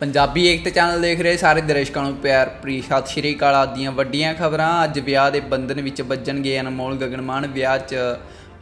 ਪੰਜਾਬੀ ਏਕਤਾ channel ਦੇਖ ਰਹੇ ਸਾਰੇ ਦਰਸ਼ਕਾਂ ਨੂੰ ਪਿਆਰ ਪ੍ਰੀ ਸਤਿ ਸ਼੍ਰੀ ਅਕਾਲ। ਆਦੀਆਂ ਵੱਡੀਆਂ ਖਬਰਾਂ, ਅੱਜ ਵਿਆਹ ਦੇ ਬੰਧਨ ਵਿੱਚ ਵੱਜਣਗੇ ਅਨਮੋਲ ਗਗਨਮਾਨ, ਵਿਆਹ 'ਚ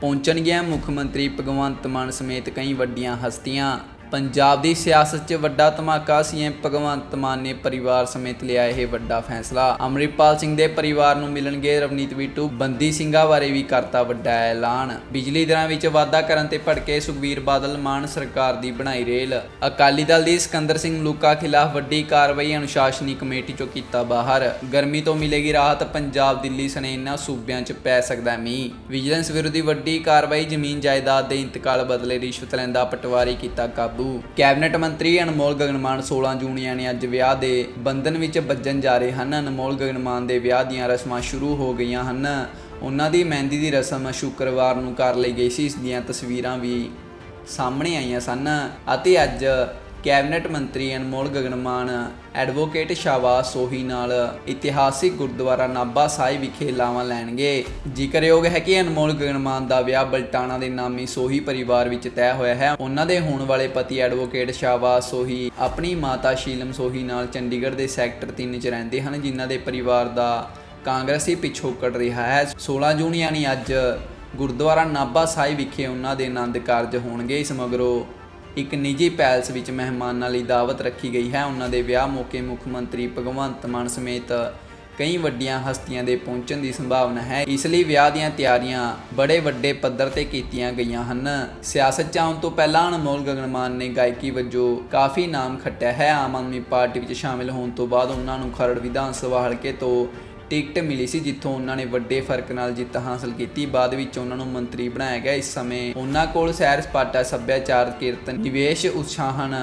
ਪਹੁੰਚਣਗੀਆਂ ਮੁੱਖ ਮੰਤਰੀ ਭਗਵੰਤ ਮਾਨ ਸਮੇਤ ਕਈ ਵੱਡੀਆਂ ਹਸਤੀਆਂ। ਪੰਜਾਬ ਦੀ ਸਿਆਸਤ 'ਚ ਵੱਡਾ ਧਮਾਕਾ ਸੀਐਮ ਭਗਵੰਤ ਮਾਨ ਨੇ ਪਰਿਵਾਰ ਸਮੇਤ ਲਿਆ ਇਹ ਵੱਡਾ ਫੈਸਲਾ। ਅਮਰਿਤਪਾਲ ਸਿੰਘ ਦੇ ਪਰਿਵਾਰ ਨੂੰ ਮਿਲਣਗੇ ਰਵਨੀਤ ਬਿੱਟੂ ਬੰਦੀ ਸਿੰਘਾਂ ਬਾਰੇ ਵੀ ਕਰਤਾ ਵੱਡਾ ਐਲਾਨ। ਬਿਜਲੀ ਦਰਾਂ ਵਿੱਚ ਵਾਧਾ ਕਰਨ ਤੇ ਭੜਕੇ ਸੁਖਬੀਰ ਬਾਦਲ ਮਾਨ ਸਰਕਾਰ ਦੀ ਬਣਾਈ ਰੇਲ। ਅਕਾਲੀ ਦਲ ਦੀ ਸਿਕੰਦਰ ਸਿੰਘ ਲੂਕਾ ਖਿਲਾਫ ਵੱਡੀ ਕਾਰਵਾਈ ਅਨੁਸ਼ਾਸਨੀ ਕਮੇਟੀ ਚੋਂ ਕੀਤਾ ਬਾਹਰ। ਗਰਮੀ ਤੋਂ ਮਿਲੇਗੀ ਰਾਹਤ, ਪੰਜਾਬ ਦਿੱਲੀ ਸਣੇ ਇਹਨਾਂ ਸੂਬਿਆਂ 'ਚ ਪੈ ਸਕਦਾ ਮੀਂਹ। ਵਿਜੀਲੈਂਸ ਵਿਰੋਧੀ ਵੱਡੀ ਕਾਰਵਾਈ ਜ਼ਮੀਨ ਜਾਇਦਾਦ ਦੇ ਇੰਤਕਾਲ ਬਦਲੇ ਰਿਸ਼ਵਤ ਲੈਂਦਾ ਪਟਵਾਰੀ ਕੀਤਾ ਕਾਬੂ। ਕੈਬਨਿਟ ਮੰਤਰੀ ਅਨਮੋਲ ਗਗਨਮਾਨ 16 ਜੂਨ ਯਾਨੀ ਅੱਜ ਵਿਆਹ ਦੇ ਬੰਧਨ ਵਿੱਚ ਵੱਜਣ ਜਾ ਰਹੇ ਹਨ। ਅਨਮੋਲ ਗਗਨਮਾਨ ਦੇ ਵਿਆਹ ਦੀਆਂ ਰਸਮਾਂ ਸ਼ੁਰੂ ਹੋ ਗਈਆਂ ਹਨ। ਉਹਨਾਂ ਦੀ ਮਹਿੰਦੀ ਦੀ ਰਸਮ ਸ਼ੁੱਕਰਵਾਰ ਨੂੰ ਕਰ ਲਈ ਗਈ ਸੀ। ਇਸ ਦੀਆਂ ਤਸਵੀਰਾਂ ਵੀ ਸਾਹਮਣੇ ਆਈਆਂ ਸਨ ਅਤੇ ਅੱਜ ਕੈਬਨਿਟ ਮੰਤਰੀ ਅਨਮੋਲ ਗਗਨਮਾਨ, ਐਡਵੋਕੇਟ ਸ਼ਾਬਾਸ਼ ਸੋਹੀ ਨਾਲ ਇਤਿਹਾਸਿਕ ਗੁਰਦੁਆਰਾ ਨਾਭਾ ਸਾਹਿਬ ਵਿਖੇ ਲਾਵਾਂ ਲੈਣਗੇ। ਜ਼ਿਕਰਯੋਗ ਹੈ ਕਿ ਅਨਮੋਲ ਗਗਨਮਾਨ ਦਾ ਵਿਆਹ ਬਲਟਾਣਾ ਦੇ ਨਾਮੀ ਸੋਹੀ ਪਰਿਵਾਰ ਵਿੱਚ ਤੈਅ ਹੋਇਆ ਹੈ। ਉਹਨਾਂ ਦੇ ਹੋਣ ਵਾਲੇ ਪਤੀ ਐਡਵੋਕੇਟ ਸ਼ਾਬਾਸ਼ ਸੋਹੀ, ਆਪਣੀ ਮਾਤਾ ਸ਼ੀਲਮ ਸੋਹੀ ਨਾਲ ਚੰਡੀਗੜ੍ਹ ਦੇ ਸੈਕਟਰ 3 ਚ ਰਹਿੰਦੇ ਹਨ, ਜਿਨ੍ਹਾਂ ਦੇ ਪਰਿਵਾਰ ਦਾ ਕਾਂਗਰਸੀ ਪਿਛੋਕੜ ਰਿਹਾ ਹੈ। 16 ਜੂਨ ਯਾਨੀ ਅੱਜ ਗੁਰਦੁਆਰਾ ਨਾਭਾ ਸਾਹਿਬ ਵਿਖੇ ਉਹਨਾਂ ਦੇ ਆਨੰਦ ਕਾਰਜ ਹੋਣਗੇ। ਇਸ ਮਗਰੋਂ ਇੱਕ ਨਿੱਜੀ ਪੈਲਸ ਵਿੱਚ ਮਹਿਮਾਨਾਂ ਲਈ ਦਾਵਤ ਰੱਖੀ ਗਈ ਹੈ। ਉਹਨਾਂ ਦੇ ਵਿਆਹ ਮੌਕੇ ਮੁੱਖ ਮੰਤਰੀ ਭਗਵੰਤ ਮਾਨ ਸਮੇਤ ਕਈ ਵੱਡੀਆਂ ਹਸਤੀਆਂ ਦੇ ਪਹੁੰਚਣ ਦੀ ਸੰਭਾਵਨਾ ਹੈ। ਇਸ ਲਈ ਵਿਆਹ ਦੀਆਂ ਤਿਆਰੀਆਂ ਬੜੇ ਵੱਡੇ ਪੱਧਰ ਤੇ ਕੀਤੀਆਂ ਗਈਆਂ ਹਨ। ਸਿਆਸਤ 'ਚ ਆਉਣ ਤੋਂ ਪਹਿਲਾਂ ਅਨਮੋਲ ਗਗਨਮਾਨ ਨੇ ਗਾਇਕੀ ਵਜੋਂ ਕਾਫੀ ਨਾਮ ਖੱਟਿਆ ਹੈ। ਆਮ ਆਦਮੀ ਪਾਰਟੀ ਵਿੱਚ ਸ਼ਾਮਿਲ ਹੋਣ ਤੋਂ ਬਾਅਦ ਉਹਨਾਂ ਨੂੰ ਖਰੜ ਵਿਧਾਨ ਸਭਾ ਹਲਕੇ ਤੋਂ ਟਿਕਟ ਮਿਲੀ ਸੀ ਜਿੱਥੋਂ ਉਹਨਾਂ ਨੇ ਵੱਡੇ ਫ਼ਰਕ ਨਾਲ ਜਿੱਤ ਹਾਸਲ ਕੀਤੀ। ਬਾਅਦ ਵਿੱਚ ਉਹਨਾਂ ਨੂੰ ਮੰਤਰੀ ਬਣਾਇਆ ਗਿਆ। ਇਸ ਸਮੇਂ ਉਹਨਾਂ ਕੋਲ ਸੈਰ ਸਪਾਟਾ, ਸੱਭਿਆਚਾਰ, ਕੀਰਤਨ, ਨਿਵੇਸ਼, ਉਤਸ਼ਾਹਨ,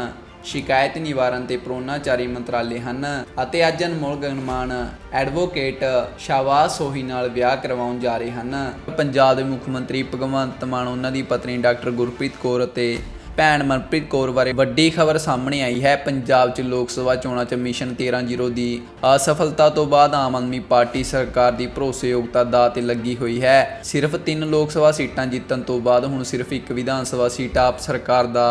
ਸ਼ਿਕਾਇਤ ਨਿਵਾਰਨ ਤੇ ਪ੍ਰੋਨਾਚਾਰੀ ਮੰਤਰਾਲੇ ਹਨ ਅਤੇ ਅੱਜ ਅਨਮੋਲ ਗਗਨਮਾਨ ਐਡਵੋਕੇਟ ਸ਼ਾਬਾਸ਼ ਸੋਹੀ ਨਾਲ ਵਿਆਹ ਕਰਵਾਉਣ ਜਾ ਰਹੇ ਹਨ। ਪੰਜਾਬ ਦੇ ਮੁੱਖ ਮੰਤਰੀ ਭਗਵੰਤ ਮਾਨ, ਉਹਨਾਂ ਦੀ ਪਤਨੀ ਡਾਕਟਰ ਗੁਰਪ੍ਰੀਤ ਕੌਰ ਅਤੇ ਭੈਣ ਮਨਪ੍ਰੀਤ ਕੌਰ ਬਾਰੇ ਵੱਡੀ ਖਬਰ ਸਾਹਮਣੇ ਆਈ ਹੈ। ਪੰਜਾਬ 'ਚ ਲੋਕ ਸਭਾ ਚੋਣਾਂ 'ਚ ਮਿਸ਼ਨ 13-0 ਦੀ ਅਸਫਲਤਾ ਤੋਂ ਬਾਅਦ ਆਮ ਆਦਮੀ ਪਾਰਟੀ ਸਰਕਾਰ ਦੀ ਭਰੋਸੇਯੋਗਤਾ ਦਾ ਤੇ ਲੱਗੀ ਹੋਈ ਹੈ। ਸਿਰਫ 3 ਲੋਕ ਸਭਾ ਸੀਟਾਂ ਜਿੱਤਣ ਤੋਂ ਬਾਅਦ ਹੁਣ ਸਿਰਫ ਇੱਕ ਵਿਧਾਨ ਸਭਾ ਸੀਟ ਆਪ ਸਰਕਾਰ ਦਾ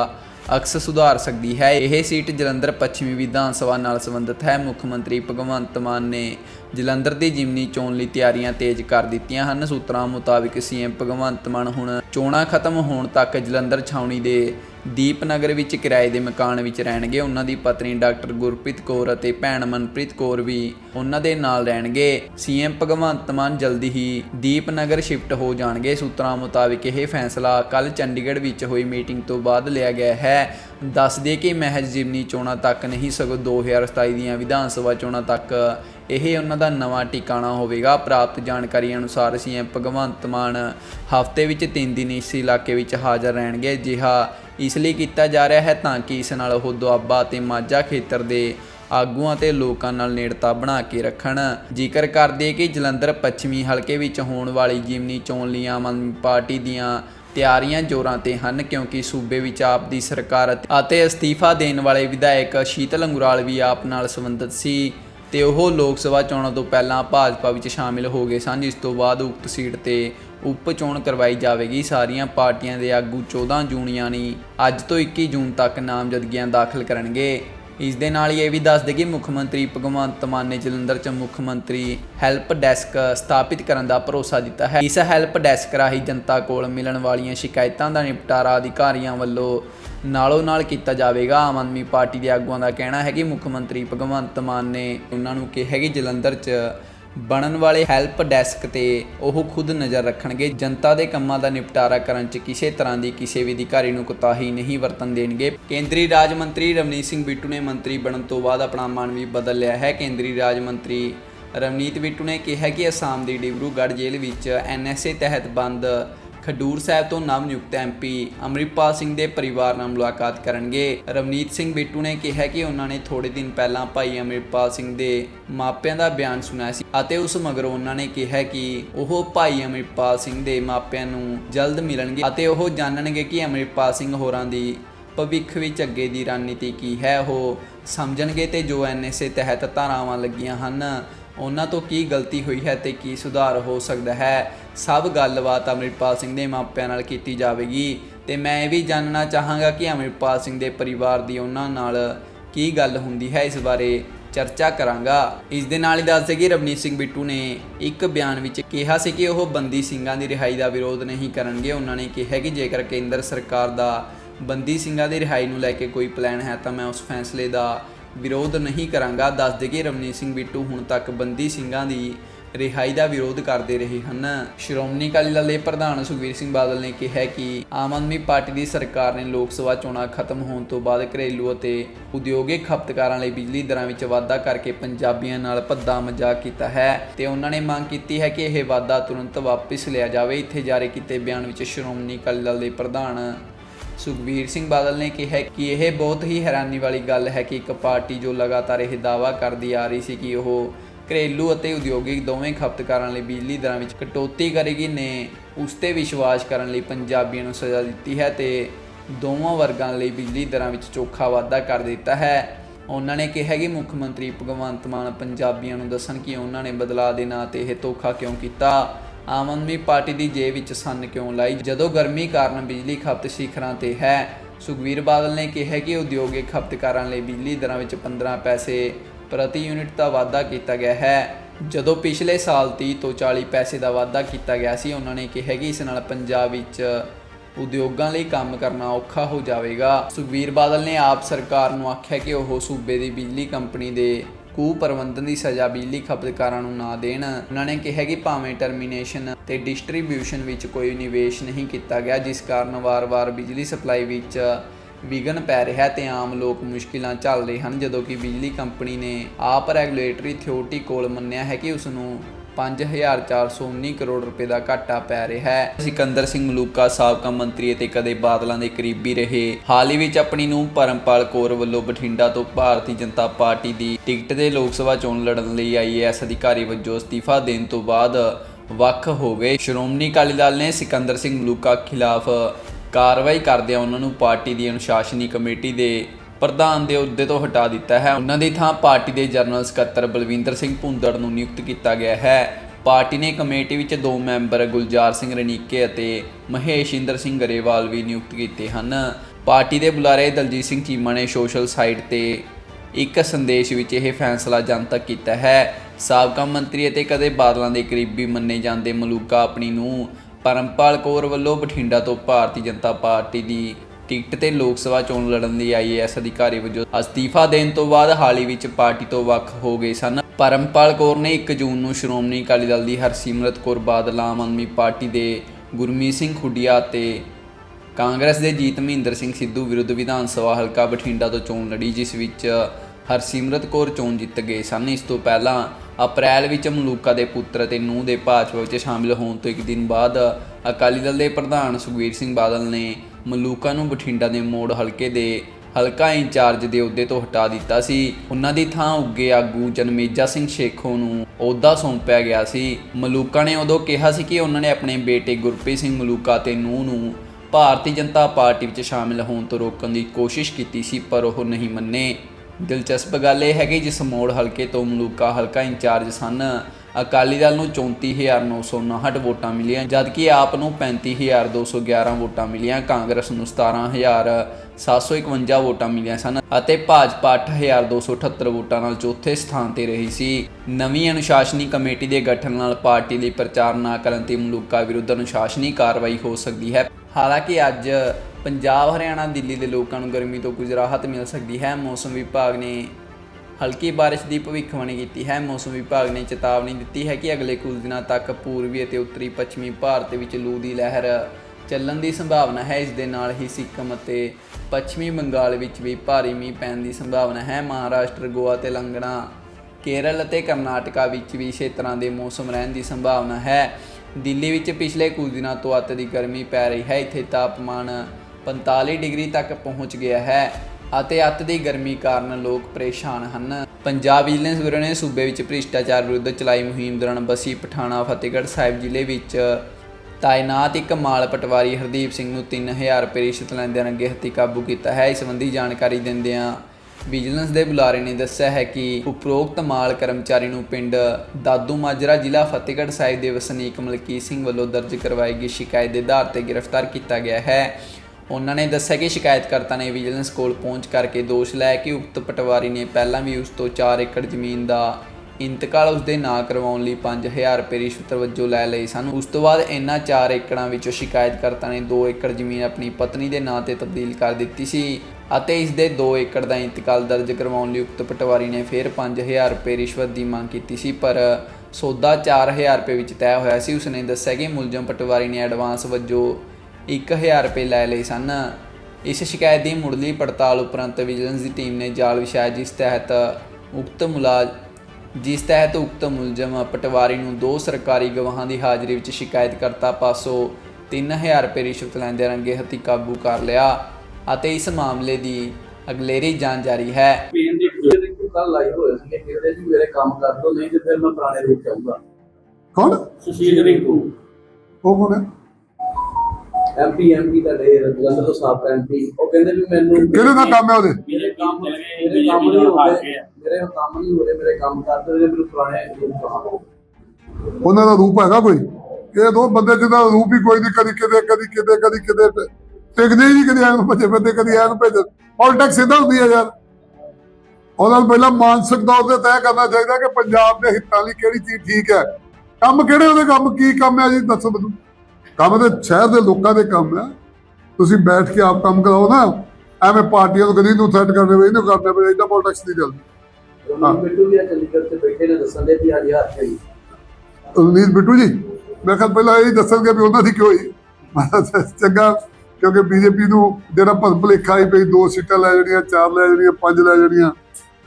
ਅਕਸ ਸੁਧਾਰ ਸਕਦੀ ਹੈ। ਇਹ ਸੀਟ ਜਲੰਧਰ ਪੱਛਮੀ ਵਿਧਾਨ ਸਭਾ ਨਾਲ ਸੰਬੰਧਿਤ ਹੈ। ਮੁੱਖ ਮੰਤਰੀ ਭਗਵੰਤ ਮਾਨ ਨੇ ਜਲੰਧਰ ਦੀ ਜਿਮਨੀ ਚੋਣ ਲਈ ਤਿਆਰੀਆਂ ਤੇਜ਼ ਕਰ ਦਿੱਤੀਆਂ ਹਨ। ਸੂਤਰਾਂ ਮੁਤਾਬਿਕ ਸੀਐਮ ਭਗਵੰਤ ਮਾਨ ਹੁਣ ਚੋਣਾਂ ਖਤਮ ਹੋਣ ਤੱਕ ਜਲੰਧਰ ਛਾਉਣੀ ਦੇ ਦੀਪਨਗਰ ਵਿੱਚ ਕਿਰਾਏ ਦੇ ਮਕਾਨ ਵਿੱਚ ਰਹਿਣਗੇ। ਉਹਨਾਂ ਦੀ ਪਤਨੀ ਡਾਕਟਰ ਗੁਰਪ੍ਰੀਤ ਕੌਰ ਅਤੇ ਭੈਣ ਮਨਪ੍ਰੀਤ ਕੌਰ ਵੀ ਉਹਨਾਂ ਦੇ ਨਾਲ ਰਹਿਣਗੇ। ਸੀਐਮ ਭਗਵੰਤ ਮਾਨ ਜਲਦੀ ਹੀ ਦੀਪਨਗਰ ਸ਼ਿਫਟ ਹੋ ਜਾਣਗੇ। ਸੂਤਰਾਂ ਮੁਤਾਬਿਕ ਇਹ ਫੈਸਲਾ ਕੱਲ ਚੰਡੀਗੜ੍ਹ ਵਿੱਚ ਹੋਈ ਮੀਟਿੰਗ ਤੋਂ ਬਾਅਦ ਲਿਆ ਗਿਆ ਹੈ। ਦੱਸ ਦੇ ਕਿ ਮਹਿਜ ਜਿਮਨੀ ਚੋਣਾਂ ਤੱਕ ਨਹੀਂ, ਸਗੋਂ 2027 ਦੀਆਂ ਵਿਧਾਨ ਸਭਾ ਚੋਣਾਂ ਤੱਕ ਇਹ ਉਹਨਾਂ ਦਾ ਨਵਾਂ ਟਿਕਾਣਾ ਹੋਵੇਗਾ। ਪ੍ਰਾਪਤ ਜਾਣਕਾਰੀ ਅਨੁਸਾਰ ਸੀਐਮ ਭਗਵੰਤ ਮਾਨ ਹਫ਼ਤੇ ਵਿੱਚ ਤਿੰਨ ਦਿਨ ਇਸ ਇਲਾਕੇ ਵਿੱਚ ਹਾਜ਼ਰ ਰਹਿਣਗੇ। ਜਿਹਾ ਇਸ ਲਈ ਕੀਤਾ ਜਾ ਰਿਹਾ ਹੈ ਤਾਂ ਕਿ ਇਸ ਨਾਲ ਉਹ ਦੁਆਬਾ ਅਤੇ ਮਾਝਾ ਖੇਤਰ ਦੇ ਆਗੂਆਂ ਤੇ ਲੋਕਾਂ ਨਾਲ ਨੇੜਤਾ ਬਣਾ ਕੇ ਰੱਖਣ। ਜ਼ਿਕਰ ਕਰਦੇ ਕਿ ਜਲੰਧਰ ਪੱਛਮੀ ਹਲਕੇ ਵਿੱਚ ਹੋਣ ਵਾਲੀ ਜਿਮਨੀ ਚੋਣ ਲਈ ਆਮ ਆਦਮੀ ਪਾਰਟੀ ਦੀਆਂ ਤਿਆਰੀਆਂ ਜ਼ੋਰਾਂ ਤੇ ਹਨ, ਕਿਉਂਕਿ ਸੂਬੇ ਵਿੱਚ ਆਪ ਦੀ ਸਰਕਾਰ ਅਤੇ- ਅਤੇ ਅਸਤੀਫਾ ਦੇਣ ਵਾਲੇ ਵਿਧਾਇਕ ਸ਼ੀਤਲ ਅੰਗੁਰਾਲ ਵੀ ਆਪ ਨਾਲ ਸੰਬੰਧਿਤ ਸੀ ਤੇ ਉਹ ਲੋਕ ਸਭਾ ਚੋਣਾਂ ਤੋਂ ਪਹਿਲਾਂ ਭਾਜਪਾ ਵਿੱਚ ਸ਼ਾਮਿਲ ਹੋ ਗਏ ਸਨ, ਜਿਸ ਤੋਂ ਬਾਅਦ ਉਕਤ ਸੀਟ ਤੇ ਉਪ ਚੋਣ ਕਰਵਾਈ ਜਾਵੇਗੀ। ਸਾਰੀਆਂ ਪਾਰਟੀਆਂ ਦੇ ਆਗੂ 14 ਜੂਨ ਯਾਨੀ ਅੱਜ ਤੋਂ 21 ਜੂਨ ਤੱਕ ਨਾਮਜ਼ਦਗੀਆਂ ਦਾਖਲ ਕਰਨਗੇ। ਇਸ ਦੇ ਨਾਲ ਹੀ ਇਹ ਵੀ ਦੱਸ ਦੇ ਕਿ ਮੁੱਖ ਮੰਤਰੀ ਭਗਵੰਤ ਮਾਨ ਨੇ ਜਲੰਧਰ 'ਚ ਮੁੱਖ ਮੰਤਰੀ ਹੈਲਪ ਡੈਸਕ ਸਥਾਪਿਤ ਕਰਨ ਦਾ ਭਰੋਸਾ ਦਿੱਤਾ ਹੈ। ਇਸ ਹੈਲਪ ਡੈਸਕ ਰਾਹੀਂ ਜਨਤਾ ਕੋਲ ਮਿਲਣ ਵਾਲੀਆਂ ਸ਼ਿਕਾਇਤਾਂ ਦਾ ਨਿਪਟਾਰਾ ਅਧਿਕਾਰੀਆਂ ਵੱਲੋਂ ਨਾਲੋਂ ਨਾਲ ਕੀਤਾ ਜਾਵੇਗਾ। ਆਮ ਆਦਮੀ ਪਾਰਟੀ ਦੇ ਆਗੂਆਂ ਦਾ ਕਹਿਣਾ ਹੈ ਕਿ ਮੁੱਖ ਮੰਤਰੀ ਭਗਵੰਤ ਮਾਨ ਨੇ ਉਹਨਾਂ ਨੂੰ ਕਿਹਾ ਕਿ ਜਲੰਧਰ 'ਚ ਬਣਨ ਵਾਲੇ ਹੈਲਪ ਡੈਸਕ ਤੇ ਉਹ ਖੁਦ ਨਜ਼ਰ ਰੱਖਣਗੇ। ਜਨਤਾ ਦੇ ਕੰਮਾਂ ਦਾ ਨਿਪਟਾਰਾ ਕਰਨ 'ਚ ਕਿਸੇ ਤਰ੍ਹਾਂ ਦੀ ਕਿਸੇ ਵੀ ਅਧਿਕਾਰੀ ਨੂੰ ਕੁਤਾਹੀ ਨਹੀਂ ਵਰਤਣ ਦੇਣਗੇ। ਕੇਂਦਰੀ ਰਾਜ ਮੰਤਰੀ ਰਵਨੀਤ ਸਿੰਘ ਬਿੱਟੂ ਨੇ ਮੰਤਰੀ ਬਣਨ ਤੋਂ ਬਾਅਦ ਆਪਣਾ ਮਨ ਵੀ ਬਦਲ ਲਿਆ ਹੈ। ਕੇਂਦਰੀ ਰਾਜ ਮੰਤਰੀ ਰਵਨੀਤ ਬਿੱਟੂ ਨੇ ਕਿਹਾ ਕਿ ਅਸਾਮ ਦੀ ਡਿਬਰੂਗੜ੍ਹ ਜੇਲ੍ਹ ਵਿੱਚ ਐਨਐਸਏ ਤਹਿਤ ਬੰਦ ਖਡੂਰ ਸਾਹਿਬ ਤੋਂ ਨਵ ਨਿਯੁਕਤ ਐਮਪੀ ਅਮਰਿਤਪਾਲ ਸਿੰਘ ਦੇ ਪਰਿਵਾਰ ਨਾਲ ਮੁਲਾਕਾਤ ਕਰਨਗੇ। ਰਵਨੀਤ ਸਿੰਘ ਬਿੱਟੂ ਨੇ ਕਿਹਾ ਕਿ ਉਹਨਾਂ ਨੇ ਥੋੜੇ ਦਿਨ ਪਹਿਲਾਂ ਭਾਈ ਅਮਰਿਤਪਾਲ ਸਿੰਘ ਦੇ ਮਾਪਿਆਂ ਦਾ ਬਿਆਨ ਸੁਣਾਇਆ ਸੀ ਅਤੇ ਉਸ ਮਗਰੋਂ ਉਹਨਾਂ ਨੇ ਕਿਹਾ ਕਿ ਉਹ ਭਾਈ ਅਮਰਿਤਪਾਲ ਸਿੰਘ ਦੇ ਮਾਪਿਆਂ ਨੂੰ ਜਲਦ ਮਿਲਣਗੇ ਅਤੇ ਉਹ ਜਾਣਨਗੇ ਕਿ ਅਮਰਿਤਪਾਲ ਸਿੰਘ ਹੋਰਾਂ ਦੀ ਭਵਿੱਖ ਵਿੱਚ ਅੱਗੇ ਦੀ ਰਣਨੀਤੀ ਕੀ ਹੈ। ਉਹ ਸਮਝਣਗੇ ਤੇ ਜੋ ਐਨਐਸਏ ਤਹਿਤ ਧਾਰਾਵਾਂ ਲੱਗੀਆਂ ਹਨ ਉਹਨਾਂ ਤੋਂ ਕੀ ਗਲਤੀ ਹੋਈ ਹੈ ਤੇ ਕੀ ਸੁਧਾਰ ਹੋ ਸਕਦਾ ਹੈ? ਸਭ ਗੱਲਬਾਤ ਅਮਰਿਤਪਾਲ ਸਿੰਘ ਦੇ ਮਾਪਿਆਂ ਨਾਲ ਕੀਤੀ ਜਾਵੇਗੀ ਤੇ ਮੈਂ ਇਹ ਵੀ ਜਾਣਨਾ ਚਾਹਾਂਗਾ ਕਿ ਅਮਰਿਤਪਾਲ ਸਿੰਘ ਦੇ ਪਰਿਵਾਰ ਦੀ ਉਹਨਾਂ ਨਾਲ ਕੀ ਗੱਲ ਹੁੰਦੀ ਹੈ ਇਸ ਬਾਰੇ ਚਰਚਾ ਕਰਾਂਗਾ। ਇਸ ਦੇ ਨਾਲ ਹੀ ਦੱਸਦੇ ਕਿ ਰਵਨੀਤ ਸਿੰਘ ਬਿੱਟੂ ਨੇ ਇੱਕ ਬਿਆਨ ਵਿੱਚ ਕਿਹਾ ਸੀ ਕਿ ਉਹ ਬੰਦੀ ਸਿੰਘਾਂ ਦੀ ਰਿਹਾਈ ਦਾ ਵਿਰੋਧ ਨਹੀਂ ਕਰਨਗੇ। ਉਹਨਾਂ ਨੇ ਕਿਹਾ ਕਿ ਜੇਕਰ ਕੇਂਦਰ ਸਰਕਾਰ ਦਾ ਬੰਦੀ ਸਿੰਘਾਂ ਦੀ ਰਿਹਾਈ ਨੂੰ ਲੈ ਕੇ ਕੋਈ ਪਲਾਨ ਹੈ ਤਾਂ ਮੈਂ ਉਸ ਫੈਸਲੇ ਦਾ ਵਿਰੋਧ ਨਹੀਂ ਕਰਾਂਗਾ। ਦੱਸਦੇ ਕਿ ਰਵਨੀਤ ਸਿੰਘ ਬਿੱਟੂ ਹੁਣ ਤੱਕ ਬੰਦੀ ਸਿੰਘਾਂ ਦੀ ਰਿਹਾਈ ਦਾ ਵਿਰੋਧ ਕਰਦੇ ਰਹੇ ਹਨ। ਸ਼੍ਰੋਮਣੀ ਅਕਾਲੀ ਦਲ ਦੇ ਪ੍ਰਧਾਨ ਸੁਖਬੀਰ ਸਿੰਘ ਬਾਦਲ ਨੇ ਕਿਹਾ ਕਿ ਆਮ ਆਦਮੀ ਪਾਰਟੀ ਦੀ ਸਰਕਾਰ ਨੇ ਲੋਕ ਸਭਾ ਚੋਣਾਂ ਖਤਮ ਹੋਣ ਤੋਂ ਬਾਅਦ ਘਰੇਲੂ ਅਤੇ ਉਦਯੋਗਿਕ ਖਪਤਕਾਰਾਂ ਲਈ ਬਿਜਲੀ ਦਰਾਂ ਵਿੱਚ ਵਾਧਾ ਕਰਕੇ ਪੰਜਾਬੀਆਂ ਨਾਲ ਭੱਦਾ ਮਜ਼ਾਕ ਕੀਤਾ ਹੈ ਤੇ ਉਹਨਾਂ ਨੇ ਮੰਗ ਕੀਤੀ ਹੈ ਕਿ ਇਹ ਵਾਧਾ ਤੁਰੰਤ ਵਾਪਸ ਲਿਆ ਜਾਵੇ। ਇੱਥੇ ਜਾਰੀ ਕੀਤੇ ਬਿਆਨ ਵਿੱਚ ਸ਼੍ਰੋਮਣੀ ਅਕਾਲੀ ਦਲ ਦੇ ਪ੍ਰਧਾਨ ਸੁਖਬੀਰ ਸਿੰਘ ਬਾਦਲ ਨੇ ਕਿਹਾ ਕਿ ਇਹ ਬਹੁਤ ਹੀ ਹੈਰਾਨੀ ਵਾਲੀ ਗੱਲ ਹੈ ਕਿ ਇੱਕ ਪਾਰਟੀ ਜੋ ਲਗਾਤਾਰ ਇਹ ਦਾਅਵਾ ਕਰਦੀ ਆ ਰਹੀ ਸੀ ਕਿ ਉਹ ਘਰੇਲੂ ਅਤੇ ਉਦਯੋਗਿਕ ਦੋਵੇਂ ਖਪਤਕਾਰਾਂ ਲਈ ਬਿਜਲੀ ਦਰਾਂ ਵਿੱਚ ਕਟੌਤੀ ਕਰੇਗੀ ਨੇ ਉਸ ਤੇ ਵਿਸ਼ਵਾਸ ਕਰਨ ਲਈ ਪੰਜਾਬੀਆਂ ਨੂੰ ਸਜ਼ਾ ਦਿੱਤੀ ਹੈ ਤੇ ਦੋਵਾਂ ਵਰਗਾਂ ਲਈ ਬਿਜਲੀ ਦਰਾਂ ਵਿੱਚ ਚੋਖਾ ਵਾਧਾ ਕਰ ਦਿੱਤਾ ਹੈ। ਉਹਨਾਂ ਨੇ ਕਿਹਾ ਕਿ ਮੁੱਖ ਮੰਤਰੀ ਭਗਵੰਤ ਮਾਨ ਪੰਜਾਬੀਆਂ ਨੂੰ ਦੱਸਣ ਕਿ ਉਹਨਾਂ ਨੇ ਬਦਲਾਅ ਦੇ ਨਾਂ ਤੇ ਇਹ ਧੋਖਾ ਕਿਉਂ ਕੀਤਾ। ਆਮ ਆਦਮੀ ਪਾਰਟੀ ਦੀ ਜੇਬ ਵਿੱਚ ਸੰਨ ਕਿਉਂ ਲਾਈ? ਜਦੋਂ ਗਰਮੀ ਕਾਰਨ ਬਿਜਲੀ ਖਪਤ ਸਿਖਰਾਂ ਤੇ ਹੈ, ਸੁਖਵੀਰ ਬਾਦਲ ਨੇ ਕਿਹਾ ਕਿ ਉਦਯੋਗਿਕ ਖਪਤਕਾਰਾਂ ਲਈ ਬਿਜਲੀ ਦਰਾਂ ਵਿੱਚ 15 ਪੈਸੇ ਪ੍ਰਤੀ ਯੂਨਿਟ ਦਾ ਵਾਧਾ ਕੀਤਾ ਗਿਆ ਹੈ। ਜਦੋਂ ਪਿਛਲੇ ਸਾਲ 30 ਤੋਂ 40 ਪੈਸੇ ਦਾ ਵਾਧਾ ਕੀਤਾ ਗਿਆ ਸੀ, ਉਹਨਾਂ ਨੇ ਕਿਹਾ ਕਿ ਇਸ ਨਾਲ ਪੰਜਾਬ ਵਿੱਚ ਉਦਯੋਗਾਂ ਲਈ ਕੰਮ ਕਰਨਾ ਔਖਾ ਹੋ ਜਾਵੇਗਾ। ਸੁਖਵੀਰ ਬਾਦਲ ਨੇ ਆਪ ਸਰਕਾਰ ਨੂੰ ਆਖਿਆ ਕਿ ਉਹ ਸੂਬੇ ਦੀ ਬਿਜਲੀ ਕੰਪਨੀ ਦੇ ਕੂ ਪ੍ਰਬੰਧਨ ਦੀ ਸਜ਼ਾ ਬਿਜਲੀ ਖਪਤਕਾਰਾਂ ਨੂੰ ਨਾ ਦੇਣ। ਉਹਨਾਂ ਨੇ ਕਿਹਾ ਕਿ ਭਾਵੇਂ ਟਰਮੀਨੇਸ਼ਨ ਤੇ ਡਿਸਟ੍ਰੀਬਿਊਸ਼ਨ ਵਿੱਚ ਕੋਈ ਨਿਵੇਸ਼ ਨਹੀਂ ਕੀਤਾ ਗਿਆ, ਜਿਸ ਕਾਰਨ ਵਾਰ-ਵਾਰ ਬਿਜਲੀ ਸਪਲਾਈ ਵਿੱਚ ਵਿਘਨ ਪੈ ਰਿਹਾ ਹੈ ਤੇ ਆਮ ਲੋਕ ਮੁਸ਼ਕਿਲਾਂ ਝੱਲ ਰਹੇ ਹਨ, ਜਦੋਂ ਕਿ ਬਿਜਲੀ ਕੰਪਨੀ ਨੇ ਆਪ ਰੈਗੂਲੇਟਰੀ ਅਥਾਰਟੀ ਕੋਲ ਮੰਨਿਆ ਹੈ ਕਿ ਉਸ ਨੂੰ 5419 ਕਰੋੜ ਰੁਪਏ ਦਾ ਘਾਟਾ ਪੈ ਰਿਹਾ ਹੈ। ਸਿਕੰਦਰ ਸਿੰਘ ਮਲੂਕਾ ਸਾਬਕਾ ਮੰਤਰੀ ਅਤੇ ਕਦੇ ਬਾਦਲਾਂ ਦੇ ਕਰੀਬੀ ਰਹੇ। ਹਾਲ ਹੀ ਵਿੱਚ ਆਪਣੀ ਨੂੰ ਪਰਮਪਾਲ ਕੌਰ ਵੱਲੋਂ ਬਠਿੰਡਾ ਤੋਂ ਭਾਰਤੀ ਜਨਤਾ ਪਾਰਟੀ ਦੀ ਟਿਕਟ ਦੇ ਲੋਕ ਸਭਾ ਚੋਣ ਲੜਨ ਲਈ ਆਈਏਐਸ ਅਧਿਕਾਰੀ ਵਜੋਂ ਅਸਤੀਫਾ ਦੇਣ ਤੋਂ ਬਾਅਦ ਵੱਖ ਹੋ ਗਏ। ਸ਼੍ਰੋਮਣੀ ਅਕਾਲੀ ਦਲ ਨੇ ਸਿਕੰਦਰ ਸਿੰਘ ਮਲੂਕਾ ਖਿਲਾਫ ਕਾਰਵਾਈ ਕਰਦਿਆਂ ਉਹਨਾਂ ਨੂੰ ਪਾਰਟੀ ਦੀ ਅਨੁਸ਼ਾਸਨੀ ਕਮੇਟੀ ਦੇ ਪ੍ਰਧਾਨ ਦੇ ਅਹੁਦੇ ਤੋਂ ਹਟਾ ਦਿੱਤਾ ਹੈ। ਉਹਨਾਂ ਦੀ ਥਾਂ ਪਾਰਟੀ ਦੇ ਜਨਰਲ ਸਕੱਤਰ ਬਲਵਿੰਦਰ ਸਿੰਘ ਭੁੰਦੜ ਨੂੰ ਨਿਯੁਕਤ ਕੀਤਾ ਗਿਆ ਹੈ। ਪਾਰਟੀ ਨੇ ਕਮੇਟੀ ਵਿੱਚ ਦੋ ਮੈਂਬਰ ਗੁਲਜ਼ਾਰ ਸਿੰਘ ਰਣੀਕੇ ਅਤੇ ਮਹੇਸ਼ ਇੰਦਰ ਸਿੰਘ ਗਰੇਵਾਲ ਵੀ ਨਿਯੁਕਤ ਕੀਤੇ ਹਨ। ਪਾਰਟੀ ਦੇ ਬੁਲਾਰੇ ਦਲਜੀਤ ਸਿੰਘ ਚੀਮਾ ਨੇ ਸੋਸ਼ਲ ਸਾਈਟ ਤੇ ਇੱਕ ਸੰਦੇਸ਼ ਵਿੱਚ ਇਹ ਫੈਸਲਾ ਜਨਤਕ ਕੀਤਾ ਹੈ। ਸਾਬਕਾ ਮੰਤਰੀ ਅਤੇ ਕਦੇ ਬਾਦਲਾਂ ਦੇ ਕਰੀਬੀ ਮੰਨੇ ਜਾਂਦੇ ਮਲੂਕਾ ਆਪਣੀ ਨੂੰ ਪਰਮਪਾਲ ਕੌਰ ਵੱਲੋਂ ਬਠਿੰਡਾ ਤੋਂ ਭਾਰਤੀ ਜਨਤਾ ਪਾਰਟੀ ਦੀ ਟਿਕਟ ਤੇ ਲੋਕ ਸਭਾ ਚੋਣ ਲੜਨ ਲਈ ਆਈਏਐਸ ਅਧਿਕਾਰੀ ਵਜੋਂ ਅਸਤੀਫਾ ਦੇਣ ਤੋਂ ਬਾਅਦ ਹਾਲ ਹੀ ਵਿੱਚ ਪਾਰਟੀ ਤੋਂ ਵੱਖ ਹੋ ਗਏ ਸਨ। ਪਰਮਪਾਲ ਕੌਰ ਨੇ 1 ਜੂਨ ਨੂੰ ਸ਼੍ਰੋਮਣੀ ਅਕਾਲੀ ਦਲ ਦੀ ਹਰਸਿਮਰਤ ਕੌਰ ਬਾਦਲ, ਆਮ ਆਦਮੀ ਪਾਰਟੀ ਦੇ ਗੁਰਮੀਤ ਸਿੰਘ ਖੁੱਡੀਆ ਤੇ ਕਾਂਗਰਸ ਦੇ ਜੀਤ ਮਹਿੰਦਰ ਸਿੰਘ ਸਿੱਧੂ ਵਿਰੁੱਧ ਵਿਧਾਨ ਸਭਾ ਹਲਕਾ ਬਠਿੰਡਾ ਤੋਂ ਚੋਣ ਲੜੀ, ਜਿਸ ਵਿੱਚ ਹਰਸਿਮਰਤ ਕੌਰ ਚੋਣ ਜਿੱਤ ਗਏ ਸਨ। ਇਸ ਤੋਂ ਪਹਿਲਾਂ ਅਪ੍ਰੈਲ ਵਿੱਚ ਮਲੂਕਾ ਦੇ ਪੁੱਤਰ ਅਤੇ ਨੂੰਹ ਦੇ ਭਾਜਪਾ ਵਿੱਚ ਸ਼ਾਮਿਲ ਹੋਣ ਤੋਂ ਇੱਕ ਦਿਨ ਬਾਅਦ ਅਕਾਲੀ ਦਲ ਦੇ ਪ੍ਰਧਾਨ ਸੁਖਬੀਰ ਸਿੰਘ ਬਾਦਲ ਨੇ ਮਲੂਕਾ ਨੂੰ ਬਠਿੰਡਾ ਦੇ ਮੋੜ ਹਲਕੇ ਦੇ ਹਲਕਾ ਇੰਚਾਰਜ ਦੇ ਅਹੁਦੇ ਤੋਂ ਹਟਾ ਦਿੱਤਾ ਸੀ। ਉਹਨਾਂ ਦੀ ਥਾਂ ਉੱਗੇ ਆਗੂ ਜਨਮੇਜਾ ਸਿੰਘ ਸ਼ੇਖੋ ਨੂੰ ਅਹੁਦਾ ਸੌਂਪਿਆ ਗਿਆ ਸੀ। ਮਲੂਕਾ ਨੇ ਉਦੋਂ ਕਿਹਾ ਸੀ ਕਿ ਉਹਨਾਂ ਨੇ ਆਪਣੇ ਬੇਟੇ ਗੁਰਪ੍ਰੀਤ ਸਿੰਘ ਮਲੂਕਾ ਤੇ ਨੂੰਹ ਨੂੰ ਭਾਰਤੀ ਜਨਤਾ ਪਾਰਟੀ ਵਿੱਚ ਸ਼ਾਮਿਲ ਹੋਣ ਤੋਂ ਰੋਕਣ ਦੀ ਕੋਸ਼ਿਸ਼ ਕੀਤੀ ਸੀ, ਪਰ ਉਹ ਨਹੀਂ ਮੰਨੇ। ਦਿਲਚਸਪ ਗੱਲ ਇਹ ਹੈ ਕਿ ਜਿਸ ਮੋੜ ਹਲਕੇ ਤੋਂ ਮਲੂਕਾ ਹਲਕਾ ਇੰਚਾਰਜ ਸਨ ਅਕਾਲੀ ਦਲ ਨੂੰ 34959 ਵੋਟਾਂ ਮਿਲੀਆਂ, ਜਦਕਿ ਆਪ ਨੂੰ 35211 ਵੋਟਾਂ ਮਿਲੀਆਂ, ਕਾਂਗਰਸ ਨੂੰ 17751 ਵੋਟਾਂ ਮਿਲੀਆਂ ਸਨ ਅਤੇ ਭਾਜਪਾ 8278 ਵੋਟਾਂ ਨਾਲ ਚੌਥੇ ਸਥਾਨ ਤੇ ਰਹੀ ਸੀ। ਨਵੀਂ ਅਨੁਸ਼ਾਸਨੀ ਕਮੇਟੀ ਦੇ ਗਠਨ ਨਾਲ ਪਾਰਟੀ ਲਈ ਪ੍ਰਚਾਰ ਨਾ ਕਰਨ ਤੇ ਮਲੂਕਾ ਵਿਰੁੱਧ ਅਨੁਸ਼ਾਸਨੀ ਕਾਰਵਾਈ ਹੋ ਸਕਦੀ ਹੈ। ਹਾਲਾਂਕਿ ਅੱਜ ਪੰਜਾਬ, ਹਰਿਆਣਾ, ਦਿੱਲੀ ਦੇ ਲੋਕਾਂ ਨੂੰ ਗਰਮੀ ਤੋਂ ਕੁਝ ਰਾਹਤ ਮਿਲ ਸਕਦੀ ਹੈ। ਮੌਸਮ ਵਿਭਾਗ ਨੇ ਹਲਕੀ ਬਾਰਿਸ਼ ਦੀ ਭਵਿੱਖਬਾਣੀ ਕੀਤੀ ਹੈ। ਮੌਸਮ ਵਿਭਾਗ ਨੇ ਚੇਤਾਵਨੀ ਦਿੱਤੀ ਹੈ ਕਿ ਅਗਲੇ ਕੁਝ ਦਿਨਾਂ ਤੱਕ ਪੂਰਬੀ ਅਤੇ ਉੱਤਰੀ ਪੱਛਮੀ ਭਾਰਤ ਵਿੱਚ ਲੂ ਦੀ ਲਹਿਰ ਚੱਲਣ ਦੀ ਸੰਭਾਵਨਾ ਹੈ। ਇਸ ਦੇ ਨਾਲ ਹੀ ਸਿੱਕਮ ਅਤੇ ਪੱਛਮੀ ਬੰਗਾਲ ਵਿੱਚ ਵੀ ਭਾਰੀ ਮੀਂਹ ਪੈਣ ਦੀ ਸੰਭਾਵਨਾ ਹੈ। ਮਹਾਰਾਸ਼ਟਰ, ਗੋਆ, ਤੇਲੰਗਾਨਾ, ਕੇਰਲ ਅਤੇ ਕਰਨਾਟਕਾ ਵਿੱਚ ਵੀ ਇਸੇ ਤਰ੍ਹਾਂ ਦੇ ਮੌਸਮ ਰਹਿਣ ਦੀ ਸੰਭਾਵਨਾ ਹੈ। ਦਿੱਲੀ ਵਿੱਚ ਪਿਛਲੇ ਕੁਝ ਦਿਨਾਂ ਤੋਂ ਅੱਤ ਦੀ ਗਰਮੀ ਪੈ ਰਹੀ ਹੈ। ਇੱਥੇ ਤਾਪਮਾਨ 45 ਡਿਗਰੀ ਤੱਕ ਪਹੁੰਚ ਗਿਆ ਹੈ। ਅਤੇ ਅੱਤ ਦੀ ਗਰਮੀ ਕਾਰਨ ਲੋਕ ਪਰੇਸ਼ਾਨ ਹਨ। ਪੰਜਾਬ ਵਿਜੀਲੈਂਸ ਬਿਊਰੋ ਨੇ ਸੂਬੇ ਵਿੱਚ ਭ੍ਰਿਸ਼ਟਾਚਾਰ ਵਿਰੁੱਧ ਚਲਾਈ ਮੁਹਿੰਮ ਦੌਰਾਨ ਬਸੀ ਪਠਾਣਾ, ਫਤਿਹਗੜ੍ਹ ਸਾਹਿਬ ਜ਼ਿਲ੍ਹੇ ਵਿੱਚ ਤਾਇਨਾਤ ਇੱਕ ਮਾਲ ਪਟਵਾਰੀ ਹਰਦੀਪ ਸਿੰਘ ਨੂੰ 3000 ਰੁਪਏ ਰਿਸ਼ਵਤ ਲੈਂਦਿਆਂ ਅੱਗੇ ਹੱਥੀ ਕਾਬੂ ਕੀਤਾ ਹੈ। ਇਸ ਸੰਬੰਧੀ ਜਾਣਕਾਰੀ ਦਿੰਦਿਆਂ ਵਿਜੀਲੈਂਸ ਦੇ ਬੁਲਾਰੇ ਨੇ ਦੱਸਿਆ ਹੈ ਕਿ ਉਪਰੋਕਤ ਮਾਲ ਕਰਮਚਾਰੀ ਨੂੰ ਪਿੰਡ ਦਾਦੂ ਮਾਜਰਾ ਜ਼ਿਲ੍ਹਾ ਫਤਿਹਗੜ੍ਹ ਸਾਹਿਬ ਦੇ ਵਸਨੀਕ ਮਲਕੀਤ ਸਿੰਘ ਵੱਲੋਂ ਦਰਜ ਕਰਵਾਈ ਗਈ ਸ਼ਿਕਾਇਤ ਦੇ ਆਧਾਰ ਤੇ ਗ੍ਰਿਫਤਾਰ ਕੀਤਾ ਗਿਆ ਹੈ। ਉਹਨਾਂ ਨੇ ਦੱਸਿਆ ਕਿ ਸ਼ਿਕਾਇਤਕਰਤਾ ਨੇ ਵਿਜੀਲੈਂਸ ਕੋਲ ਪਹੁੰਚ ਕਰਕੇ ਦੋਸ਼ ਲਾਇਆ ਕਿ ਉਕਤ ਪਟਵਾਰੀ ਨੇ ਪਹਿਲਾਂ ਵੀ ਉਸ ਤੋਂ 4 ਏਕੜ ਜ਼ਮੀਨ ਦਾ ਇੰਤਕਾਲ ਉਸ ਦੇ ਨਾਂ ਕਰਵਾਉਣ ਲਈ 5000 ਰੁਪਏ ਰਿਸ਼ਵਤ ਵਜੋਂ ਲੈ ਲਈ ਸਨ। ਉਸ ਤੋਂ ਬਾਅਦ ਇਹਨਾਂ 4 ਏਕੜਾਂ ਵਿੱਚੋਂ ਸ਼ਿਕਾਇਤਕਰਤਾ ਨੇ 2 ਏਕੜ ਜ਼ਮੀਨ ਆਪਣੀ ਪਤਨੀ ਦੇ ਨਾਂ ਤੇ ਤਬਦੀਲ ਕਰ ਦਿੱਤੀ ਸੀ ਅਤੇ ਇਸ ਦੇ 2 ਏਕੜ ਦਾ ਇੰਤਕਾਲ ਦਰਜ ਕਰਵਾਉਣ ਲਈ ਉਕਤ ਪਟਵਾਰੀ ਨੇ ਫਿਰ 5000 ਰੁਪਏ ਰਿਸ਼ਵਤ ਦੀ ਮੰਗ ਕੀਤੀ ਸੀ, ਪਰ ਸੌਦਾ 4000 ਰੁਪਏ ਵਿੱਚ ਤੈਅ ਹੋਇਆ ਸੀ। ਉਸਨੇ ਦੱਸਿਆ ਕਿ ਮੁਲਜ਼ਮ ਪਟਵਾਰੀ ਨੇ ਐਡਵਾਂਸ ਵਜੋਂ 1000 ਰੁਪਏ ਲੈ ਲਏ ਸਨ। ਇਸ ਸ਼ਿਕਾਇਤ ਦੀ ਮੁੱਢਲੀ ਪੜਤਾਲ ਉਪਰੰਤ ਵਿਜੀਲੈਂਸ ਦੀ ਟੀਮ ਨੇ ਜਾਲ ਵਿਛਾਇਆ ਜਿਸ ਤਹਿਤ ਉਕਤ ਮੁਲਾਜ਼ ਜਿਸ ਤਹਿਤ ਉਕਤ ਮੁਲਜ਼ਮ ਪਟਵਾਰੀ ਨੂੰ ਦੋ ਸਰਕਾਰੀ ਗਵਾਹਾਂ ਦੀ ਹਾਜ਼ਰੀ ਵਿੱਚ ਸ਼ਿਕਾਇਤਕਰਤਾ ਪਾਸੋਂ 3000 ਰੁਪਏ ਰਿਸ਼ਵਤ ਲੈਂਦੇ ਰੰਗੇ ਹੱਥੀਂ ਕਾਬੂ ਕਰ ਲਿਆ ਅਤੇ ਇਸ ਮਾਮਲੇ ਦੀ ਅਗਲੇਰੀ ਜਾਂਚ ਜਾਰੀ ਹੈ। ਪੀਣ ਦੀ ਜਿਹੜੇ ਕਿ ਕੱਲ ਲਾਈਵ ਹੋਇਆ ਸੀ ਕਿ ਕਹਿੰਦੇ ਜੀ ਮੇਰੇ ਕੰਮ ਕਰ ਦੋ ਨਹੀਂ ਤੇ ਫਿਰ ਮੈਂ ਪੁਰਾਣੇ ਰੂਪ ਚਾਹੂੰਗਾ ਕੌਣ? ਸੁਸ਼ੀਲ ਰਿੰਕੂ। ਉਹ ਕੌਣ ਹੈ? ਐਮਪੀ ਐਮਪੀ ਦਾ ਡੇ ਜਲੰਧਰ ਤੋਂ ਸਾਬਕਾ ਐਮਪੀ ਉਹ ਕਹਿੰਦੇ ਵੀ ਮੈਨੂੰ ਕਿਹਦੇ ਦਾ ਕੰਮ ਹੈ ਉਹਦੇ? ਮੇਰੇ ਕੰਮ ਮੇਰੇ ਕੰਮ ਨਹੀਂ ਹੋ ਰਹੇ। ਮੇਰੇ ਕੰਮ ਨਹੀਂ ਹੋ ਰਹੇ ਮੇਰੇ ਕੰਮ ਕਰ ਦੋ ਮੇਰੇ ਪੁਰਾਣੇ ਰੂਪ ਚਾਹੂੰਗਾ ਉਹਨਾਂ ਦਾ ਰੂਪ ਹੈਗਾ ਕੋਈ? ਇਹ ਦੋ ਬੰਦੇ ਜਿਹਦਾ ਰੂਪ ਹੀ ਕੋਈ ਨਹੀਂ ਕਦੀ ਕਿਤੇ ਕਦੀ ਕਿਤੇ ਕਦੀ ਕਿਤੇ ਟਿਕਦੇ ਹੀ ਨਹੀਂ ਕਦੀ ਐਨ ਭੱਜੇ ਬੰਦੇ ਕਦੀ ਐਨ ਭੇਜ। ਪੋਲਿਟਿਕਸ ਸਿੱਧਾ ਹੁੰਦੀ ਹੈ ਯਾਰ। ਉਹਨਾਂ ਨੂੰ ਪਹਿਲਾਂ ਮਾਨਸਿਕ ਤੌਰ ਤੇ ਤੈਅ ਕਰਨਾ ਚਾਹੀਦਾ ਕਿ ਪੰਜਾਬ ਦੇ ਹਿੱਤਾਂ ਲਈ ਕਿਹੜੀ ਚੀਜ਼ ਠੀਕ ਹੈ। ਕੰਮ ਕਿਹੜੇ ਉਹਦੇ ਕੰਮ ਕੀ ਕੰਮ ਹੈ ਜੀ? ਦੱਸੋ ਮੈਨੂੰ। ਕੰਮ ਤੇ ਸ਼ਹਿਰ ਦੇ ਲੋਕਾਂ ਦੇ ਕੰਮ ਹੈ ਤੁਸੀਂ ਬੈਠ ਕੇ ਆਪ ਕੰਮ ਕਰਾਓ ਨਾ। ਐਵੇਂ ਪਾਰਟੀਆਂ ਨੂੰ ਕਦੀ ਨੂੰ ਥ੍ਰੈਟ ਕਰਨੇ ਵੇ ਇਹਨੂੰ ਕਰਨੇ ਵੇ ਇਦਾਂ ਪੋਲਿਟਿਕਸ ਨਹੀਂ ਚੱਲਦੀ। ਉਹਨਾਂ ਬਿੱਟੂ ਵੀ ਆ ਚੰਡੀਗੜ੍ਹ ਤੇ ਬੈਠੇ ਨੇ ਦੱਸਣ ਦੇ ਵੀ ਅੱਜ ਹੱਥ ਗਈ ਰਣਜੀਤ ਬਿੱਟੂ ਜੀ ਮੈਂ ਕਿਹਾ ਪਹਿਲਾਂ ਇਹ ਦੱਸਣਗੇ ਵੀ ਉਹਨਾਂ ਦੀ ਕਿਉਂ ਹੋਈ। ਚੰਗਾ ਕਿਉਂਕਿ ਬੀਜੇਪੀ ਨੂੰ ਜਿਹੜਾ ਭੁਲੇਖਾ ਹੀ ਪਈ ਦੋ ਸੀਟਾਂ ਲੈ ਜਾਣੀਆਂ ਚਾਰ ਲੈ ਜਾਣੀਆਂ ਪੰਜ ਲੈ ਜਾਣੀਆਂ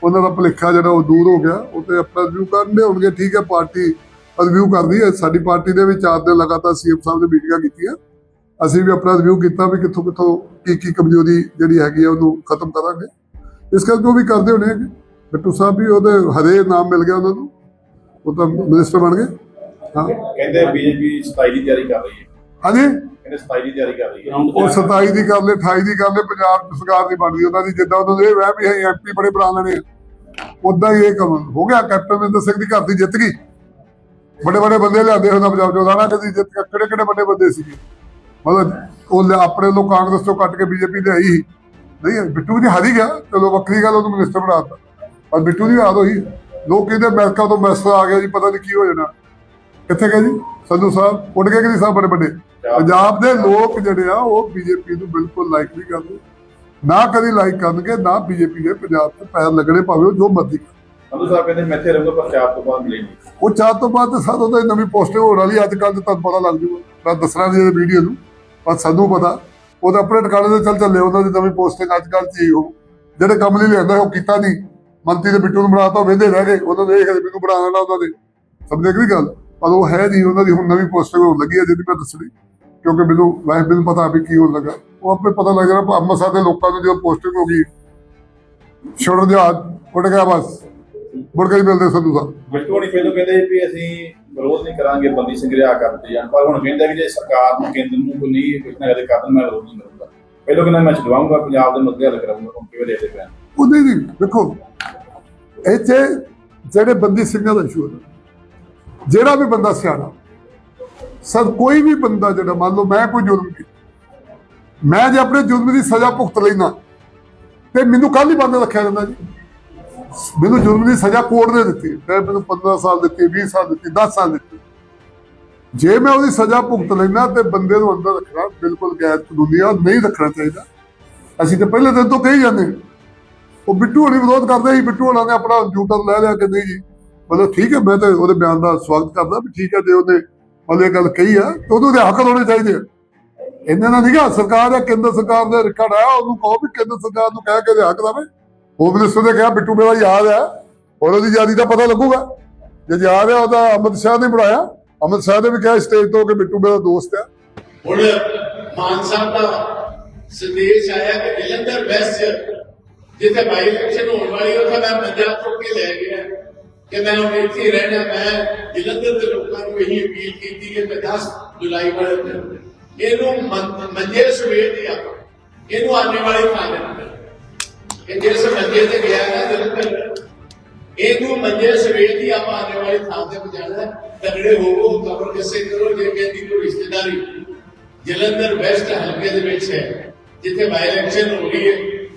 ਉਹਨਾਂ ਦਾ ਭੁਲੇਖਾ ਜਿਹੜਾ ਉਹ ਦੂਰ ਹੋ ਗਿਆ। ਉਹ ਤੇ ਆਪਣਾ ਰਿਵਿਊ ਕਰਨਦੇ ਹੋਣਗੇ ਠੀਕ ਹੈ ਪਾਰਟੀ ਰਿਵਿਊ ਕਰਦੀ ਹੈ। ਸਾਡੀ ਪਾਰਟੀ ਦੇ ਵਿੱਚ ਚਾਰ ਦਿਨ ਲਗਾਤਾਰ ਸੀਐਮ ਸਾਹਿਬ ਨੇ ਮੀਟਿੰਗਾਂ ਕੀਤੀਆਂ। ਅਸੀਂ ਵੀ ਆਪਣਾ ਰਿਵਿਊ ਕੀਤਾ ਵੀ ਕਿੱਥੋਂ ਕਿੱਥੋਂ ਕੀ ਕੀ ਕਮਜ਼ੋਰੀ ਜਿਹੜੀ ਹੈਗੀ ਆ ਉਹਨੂੰ ਖਤਮ ਕਰਾਂਗੇ। ਇਸ ਕਰਕੇ ਉਹ ਵੀ ਕਰਦੇ ਹੋਣੇ ਬਿੱਟੂ ਸਾਹਿਬ ਵੀ ਉਹਦੇ ਹਰੇ ਨਾਮ ਮਿਲ ਗਿਆ ਉਹਨਾਂ ਨੂੰ। ਉਹ ਤਾਂ ਮਿਨਿਸਟਰ ਬਣ ਗਏ। ਹਾਂ। ਕਹਿੰਦੇ ਬੀਜੇਪੀ 27 ਦੀ ਤਿਆਰੀ ਕਰ ਰਹੀ ਹੈ। ਹਾਂਜੀ? ਕਹਿੰਦੇ 27 ਦੀ ਤਿਆਰੀ ਕਰ ਰਹੀ ਹੈ। ਉਹ 27 ਦੀ ਕਰ ਲੈ 28 ਦੀ ਕਰ ਲੈ ਪੰਜਾਬ ਦੀ ਸਰਕਾਰ ਦੀ ਬਣਦੀ। ਉਹਨਾਂ ਦੀ ਜਿੱਦਾਂ ਉਹਨਾਂ ਦੇ ਵਹਿ ਵੀ ਹੈ ਐਮਪੀ ਬੜੇ ਬਣਾ ਲੈਣੇ ਉਦਾਂ ਹੀ ਇਹ ਕੰਮ ਹੋ ਗਿਆ। ਕੈਪਟਨ ਅਮਰਿੰਦਰ ਸਿੰਘ ਦੀ ਘਰ ਦੀ ਜਿੱਤ ਗਈ। ਬੜੇ ਬੜੇ ਬੰਦੇ ਲਿਆਂਦੇ ਹੁੰਦਾ ਪੰਜਾਬ ਚੋਂ ਰਾਣਾ ਕਦੀ ਜਿੱਤ ਕੇ ਕਿਹੜੇ ਕਿਹੜੇ ਵੱਡੇ ਬੰਦੇ ਸੀਗੇ? ਮਤਲਬ ਉਹ ਆਪਣੇ ਲੋਕ ਕਾਂਗਰਸ ਤੋਂ ਕੱਟ ਕੇ ਬੀਜੇਪੀ ਦੇ ਆਈ। ਨਹੀਂ ਬਿੱਟੂ ਦੀ ਹਾਰੀ ਗਿਆ ਚਲੋ ਵੱਖਰੀ ਗੱਲ ਉਹਨੂੰ ਮਿਨਿਸਟਰ ਬਣਾਤਾ ਪਰ ਬਿੱਟੂ ਦੀ ਹਾਰ ਹੋਈ। ਲੋਕ ਕਹਿੰਦੇ ਅਮਰੀਕਾ ਤੋਂ ਮੈਸੇਜ ਆ ਗਿਆ ਜੀ ਪਤਾ ਨਹੀਂ ਕੀ ਹੋ ਜਾਣਾ। ਕਿੱਥੇ ਗਏ ਜੀ? ਸੰਧੂ ਸਾਹਿਬ ਉੱਡ ਗਏ ਕਿ ਨਹੀਂ ਸਾਹਿਬ ਬੜੇ ਵੱਡੇ? ਪੰਜਾਬ ਦੇ ਲੋਕ ਜਿਹੜੇ ਆ ਉਹ ਬੀਜੇਪੀ ਨੂੰ ਬਿਲਕੁਲ ਲਾਈਕ ਨਹੀਂ ਕਰਦੇ। ਨਾ ਕਦੀ ਲਾਈਕ ਕਰਨਗੇ ਨਾ ਬੀਜੇਪੀ ਦੇ ਪੰਜਾਬ 'ਚ ਪੈਰ ਲੱਗਣੇ ਭਾਵੇਂ ਜੋ ਮਰਜ਼ੀ ਕਰਨ। ਸਾਹਿਬ ਕਹਿੰਦੇ ਮੈਂ ਇੱਥੇ ਰਹੂੰਗਾ ਪਰ ਚਾਰ ਤੋਂ ਬਾਅਦ ਮਿਲੇਗੀ ਉਹ ਚਾਰ ਤੋਂ ਬਾਅਦ ਸਾਦੋਂ ਦਾ ਨਵੀਂ ਪੋਸਟਿੰਗ ਹੋਣ ਵਾਲੀ ਅੱਜ ਕੱਲ ਤੁਹਾਨੂੰ ਪਤਾ ਲੱਗ ਜੂਗਾ। ਮੈਂ ਦੱਸਣਾ ਨਹੀਂ ਇਹ ਵੀਡੀਓ ਨੂੰ, ਪਰ ਸਾਨੂੰ ਪਤਾ। ਉਹ ਤਾਂ ਆਪਣੇ ਟਿਕਾਣੇ ਤੇ ਚੱਲ ਚੱਲੇ, ਉਹਨਾਂ ਦੀ ਨਵੀਂ ਪੋਸਟਿੰਗ ਅੱਜ ਕੱਲ ਚ ਉਹ, ਜਿਹੜੇ ਕੰਮ ਲਈ ਲਿਆਂਦਾ, ਉਹ ਕੀਤਾ ਨਹੀਂ। ਮੰਤਰੀ ਦੇ ਬਿੱਟੂ ਨੂੰ ਬਣਾਤਾ ਵੇਂਦੇ ਰਹਿ ਗਏ। ਉਹਨਾਂ ਨੇ ਇਹ ਮੈਨੂੰ ਬਣਾ ਲੈਣਾ ਉਹਨਾਂ ਦੇ। ਸਮਝੇ ਕਿ ਗੱਲ? ਪਰ ਉਹ ਹੈ ਨਹੀਂ, ਉਹਨਾਂ ਦੀ ਹੁਣ ਨਵੀਂ ਪੋਸਟਿੰਗ ਹੋਣ ਲੱਗੀ ਹੈ ਜਿਹਦੀ ਮੈਂ ਦੱਸਣੀ। ਕਿਉਂਕਿ ਮੈਨੂੰ ਵੈਸੇ ਮੈਨੂੰ ਪਤਾ ਵੀ ਕੀ ਹੋਣ ਲੱਗਾ। ਉਹ ਆਪੇ ਪਤਾ ਲੱਗ ਜਾਣਾ ਅੰਮ੍ਰਿਤਸਰ ਦੇ ਲੋਕਾਂ ਨੂੰ ਜਦੋਂ ਪੋਸਟਿੰਗ ਹੋ ਗਈ ਛੋੜ ਦਿਆ ਉੱਡ ਗਿਆ ਬਸ। ਮੁੜ ਕੇ ਮਿਲਦੇ ਸੰਧੂ ਸਾਹਿਬ ਬਿਲਕੁਲ ਨਹੀਂ ਪਹਿਲਾਂ ਕਹਿੰਦੇ ਵੀ ਅਸੀਂ ਵਿਰੋਧ ਨਹੀਂ ਕਰਾਂਗੇ ਬੰਦੀ ਸੰਗ੍ਰਿਆ ਕਰਦੇ ਜਾਣ ਪਰ ਹੁਣ ਕਹਿੰਦੇ ਵੀ ਜੇ ਸਰਕਾਰ ਨੂੰ ਕੇਂਦਰ ਨੂੰ ਕੋਈ ਨਹੀਂ ਕੁਝ ਨਾ ਕਦੇ ਕਰਨ ਮੈਂ ਵਿਰੋਧ ਨਹੀਂ ਕਰੂੰਗਾ। ਪਹਿਲਾਂ ਕਹਿੰਦਾ ਮੈਂ ਛਡਵਾਉਂਗਾ ਪੰਜਾਬ ਦੇ ਮੁੱਦੇ ਹੱਲ ਕਰਾਂਗਾ ਹੁਣ ਕਿਵੇਂ ਦੇਖਦੇ ਪਏ ਉਹਦੇ ਦੀ ਦੇਖੋ ਇੱਥੇ ਜਿਹੜੇ ਬੰਦੀ ਸਿੰਘਾਂ ਦਾ ਇਸ਼ੂ ਹੈ ਜਿਹੜਾ ਵੀ ਬੰਦਾ ਸਿਆਣਾ ਸਰ ਕੋਈ ਵੀ ਬੰਦਾ ਜਿਹੜਾ ਮੰਨ ਲਓ ਮੈਂ ਕੋਈ ਜੁਰਮ ਕੀਤਾ ਮੈਂ ਜੇ ਆਪਣੇ ਜੁਰਮ ਦੀ ਸਜ਼ਾ ਭੁਗਤ ਲੈਣਾ ਤੇ ਮੈਨੂੰ ਕੱਲ ਹੀ ਬੰਦ ਰੱਖਿਆ ਜਾਂਦਾ ਜੀ। ਮੈਨੂੰ ਜੁਰਮ ਦੀ ਸਜ਼ਾ ਕੋਰਟ ਨੇ ਦਿੱਤੀ। ਤੇ ਮੈਨੂੰ 15 ਸਾਲ ਦਿੱਤੀ 20 ਸਾਲ ਦਿੱਤੀ 10 ਸਾਲ ਦਿੱਤੀ। ਜੇ ਮੈਂ ਉਹਦੀ ਸਜ਼ਾ ਭੁਗਤ ਲੈਣਾ ਤੇ ਬੰਦੇ ਨੂੰ ਅੰਦਰ ਰੱਖਣਾ ਬਿਲਕੁਲ ਗੈਰ ਕਾਨੂੰਨੀ ਆ, ਨਹੀਂ ਰੱਖਣਾ ਚਾਹੀਦਾ। ਅਸੀਂ ਤੇ ਪਹਿਲੇ ਦਿਨ ਤੋਂ ਕਹੀ ਜਾਂਦੇ ਉਹ ਬਿੱਟੂ ਹੋਣੀ ਵਿਰੋਧ ਕਰਦੇ ਸੀ, ਬਿੱਟੂ ਹੋਣਾ ਨੇ ਆਪਣਾ ਜੂਟਰ ਲੈ ਲਿਆ ਕਿ ਨਹੀਂ ਜੀ। ਮਤਲਬ ਠੀਕ ਹੈ, ਮੈਂ ਤਾਂ ਉਹਦੇ ਬਿਆਨ ਦਾ ਸਵਾਗਤ ਕਰਦਾ ਵੀ ਠੀਕ ਹੈ, ਜੇ ਉਹਨੇ ਮਤਲਬ ਇਹ ਗੱਲ ਕਹੀ ਆ, ਤੇ ਉਹਨੂੰ ਦੇ ਹੱਕ ਹੋਣੇ ਚਾਹੀਦੇ ਆ। ਇਹਨਾਂ ਨਾਲ ਨਹੀਂਗਾ ਸਰਕਾਰ ਦਾ ਕੇਂਦਰ ਸਰਕਾਰ ਦਾ ਰਿਕਾਰਡ ਆ ਉਹਨੂੰ ਕਹੋ ਵੀ ਕੇਂਦਰ ਸਰਕਾਰ ਨੂੰ ਕਹਿ ਕੇ ਦੇ ਹੱਕ ਦੇਵੇ ਹੋਮ ਮਿਨਿਸਟਰ ਨੇ ਕਿਹਾ ਬਿੱਟੂ ਮੇਰਾ ਯਾਦ ਆ ਔਰ ਉਹਦੀ ਯਾਦੀ ਦਾ ਪਤਾ ਲੱਗੂਗਾ। ਜੇ ਯਾਦ ਆ ਉਹਦਾ ਅਮਿਤ ਸ਼ਾਹ ਨੇ ਬਣਾਇਆ। ਅਮਿਤ ਸ਼ਾਹ ਨੇ ਵੀ ਕਿਹਾ ਸਟੇਜ ਤੋਂ ਕਿ ਬਿੱਟੂ ਮੇਰਾ ਦੋਸਤ ਆ ਹੁਣ ਮਾਨ ਸਾਹਿਬ ਦਾ ਸੰਦੇਸ਼ ਆਇਆ ਕਿ ਜਲੰਧਰ ਵੈਸਟ ਜਿੱਥੇ ਬਾਈ ਇਲੈਕਸ਼ਨ ਹੋਣ ਵਾਲੀ ਉੱਥੇ ਮੈਂ ਪੰਜਾਬ ਚੁੱਕ ਕੇ ਲੈ ਗਿਆ। ਕਿ ਮੈਂ ਹੁਣ ਰਹਿਣਾ, ਮੈਂ ਜਲੰਧਰ ਦੇ ਲੋਕਾਂ ਨੂੰ ਇਹੀ ਅਪੀਲ ਕੀਤੀ ਕਿ 10 ਜੁਲਾਈ ਵਾਲੇ ਦਿਨ ਇਹਨੂੰ ਮੰਜੇ ਸਵੇਰ ਦੀ ਆਪਾਂ ਇਹਨੂੰ ਆਨੇ ਵਾਲੀ ਥਾਂ ਕਿ ਜਿਸ ਮੰਜੇ ਤੇ ਗਿਆ ਨਾ ਜਲੰਧਰ ਇਹਨੂੰ ਮੰਜੇ ਸਵੇਰ ਦੀ ਆਪਾਂ ਆਨੇ ਵਾਲੀ ਥਾਂ ਤੇ ਪਹੁੰਚਾਣਾ ਤਗੜੇ ਹੋਵੋ ਖਬਰ ਕਿਸੇ ਕਰੋ ਜੇ ਕਹਿੰਦੀ ਕੋਈ ਰਿਸ਼ਤੇਦਾਰੀ। ਜਲੰਧਰ ਵੈਸਟ ਹਲਕੇ ਦੇ ਵਿੱਚ ਹੈ, ਜਿੱਥੇ ਬਾਈ ਇਲੈਕਸ਼ਨ ਹੋ ਰਹੀ ਹੈ।